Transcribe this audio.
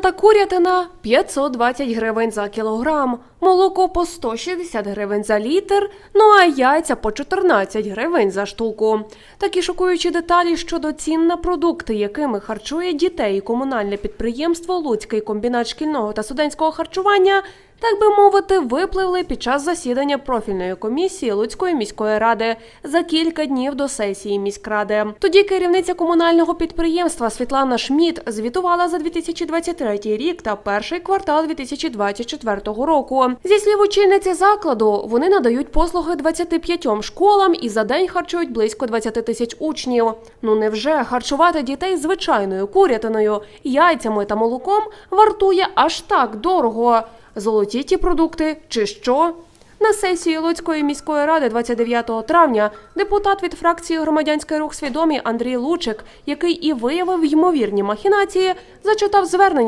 та курятина 520 гривень за кілограм, молоко по 160 гривень за літр, ну а яйця по 14 гривень за штуку. Такі шокуючі деталі щодо цін на продукти, якими харчує дітей комунальне підприємство Луцький комбінат шкільного та студентського харчування, так би мовити, випливли під час засідання профільної комісії Луцької міської ради за кілька днів до сесії міськради. Тоді керівниця комунального підприємства Світлана Шміт звітувала за 2023 рік та перший квартал 2024 року. Зі слів очільниці закладу, вони надають послуги 25 школам і за день харчують близько 20 тисяч учнів. Ну невже харчувати дітей звичайною курятиною, яйцями та молоком вартує аж так дорого? Золоті ті продукти чи що? На сесії Луцької міської ради 29 травня депутат від фракції Громадянський рух свідомі Андрій Лучик, який і виявив ймовірні махінації, зачитав звернення.